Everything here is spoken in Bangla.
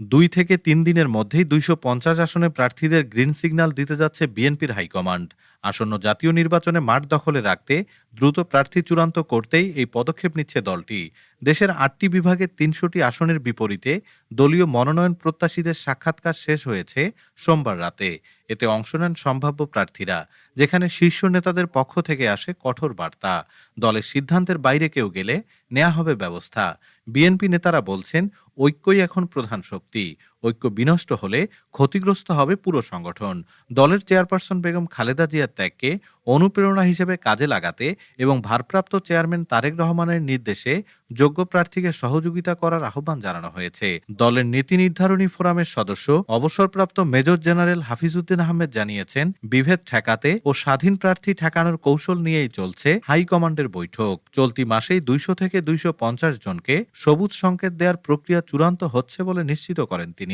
দুই থেকে তিন দিনের মধ্যেই দুইশো পঞ্চাশ আসনে প্রার্থীদের গ্রিন সিগন্যাল দিতে যাচ্ছে বিএনপির হাইকমান্ড। আসন্ন জাতীয় নির্বাচনে মাঠ দখলে রাখতে দ্রুত প্রার্থী চূড়ান্ত করতেই এই পদক্ষেপ নিচ্ছে দলটি। দেশের আটটি বিভাগে তিনশোটি আসনের বিপরীতে দলীয় মনোনয়ন প্রত্যাশীদের সাক্ষাৎকার শেষ হয়েছে সোমবার রাতে। এতে অংশ নেন সম্ভাব্য প্রার্থীরা, যেখানে শীর্ষ নেতাদের পক্ষ থেকে আসে কঠোর বার্তা। দলের সিদ্ধান্তের বাইরে কেউ গেলে নেওয়া হবে ব্যবস্থা। বিএনপি নেতারা বলছেন ঐক্যই এখন প্রধান শক্তি। ঐক্য বিনষ্ট হলে ক্ষতিগ্রস্ত হবে পুরো সংগঠন। দলের চেয়ারপারসন বেগম খালেদা জিয়ার ত্যাগকে অনুপ্রেরণা হিসেবে কাজে লাগাতে এবং ভারপ্রাপ্ত চেয়ারম্যান তারেক রহমানের নির্দেশে যোগ্য প্রার্থীকে সহযোগিতা করার আহ্বান জানানো হয়েছে। দলের নীতি নির্ধারণী ফোরামের সদস্য, অবসরপ্রাপ্ত মেজর জেনারেল হাফিজউদ্দিন আহমেদ জানিয়েছেন, বিভেদ ঠেকাতে ও স্বাধীন প্রার্থী ঠেকানোর কৌশল নিয়েই চলছে হাইকমান্ডের বৈঠক। চলতি মাসেই দুইশো থেকে দুইশো পঞ্চাশ জনকে সবুজ সংকেত দেওয়ার প্রক্রিয়া চূড়ান্ত হচ্ছে বলে নিশ্চিত করেন তিনি।